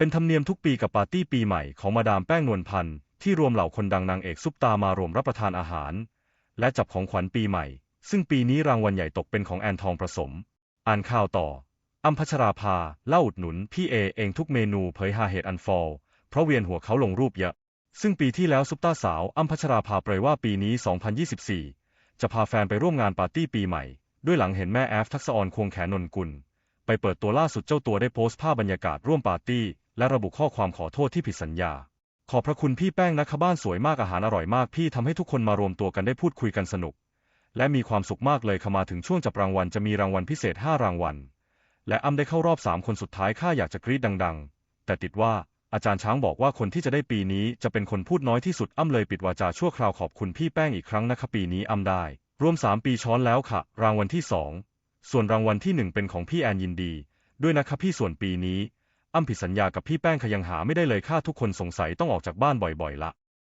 เป็นธรรมเนียมทุกปีกับปาร์ตี้ปีใหม่ของมาดามแป้งนวลพันธ์ที่รวมเหล่าคนดังนางเอกซุปตามารวมรับประทานอาหาร และจับของขวัญปีใหม่ ซึ่งปีนี้รางวัลใหญ่ตกเป็นของแอนทองประสม อ่านข่าวต่ออัมพัชราภาเล่าอุดหนุนพี่เอเองทุกเมนูเผยหาเหตุอันฟอลเพราะเวียนหัวเขาลงรูปเยอะ ซึ่งปีที่แล้วซุปตาสาวอัมพัชราภาเผยว่าปีนี้ 2024 จะพาแฟนไปร่วมงานปาร์ตี้ปีใหม่ ด้วยหลังเห็นแม่แอฟทักษะออนควงแขนนนกุล ไปเปิดตัวล่าสุดเจ้าตัวได้โพสต์ภาพบรรยากาศร่วมปาร์ตี้ และระบุข้อความขอโทษที่ผิดสัญญา ขอบพระคุณพี่แป้งนะคะบ้านสวยมากอาหารอร่อยมากพี่ทำให้ทุกคนมารวมตัวกันได้พูดคุยกันสนุก และมีความสุขมากเลยค่ะมาถึงช่วงจับรางวัลจะมีรางวัลพิเศษ 5 รางวัล และอ้ำได้เข้ารอบ3คนสุดท้ายข้าอยากจะกรี๊ดดัง ๆ แต่ติดว่าอาจารย์ช้างบอกว่าคนที่จะได้ปีนี้จะเป็นคนพูดน้อยที่สุดอ้ำเลยปิดวาจาชั่วคราวขอบคุณพี่แป้งอีกครั้งนะคะปีนี้อ้ำได้รวม 3 ปีช้อนแล้วค่ะ รางวัลที่ 2 ส่วนรางวัลที่ 1 เป็นของพี่แอนยินดี ด้วยนะคะพี่ส่วนปีนี้ อ้ำผิดสัญญากับพี่แป้งขยังหาไม่ได้เลยค่าทุกคนสงสัยต้องออกจากบ้านบ่อยๆละ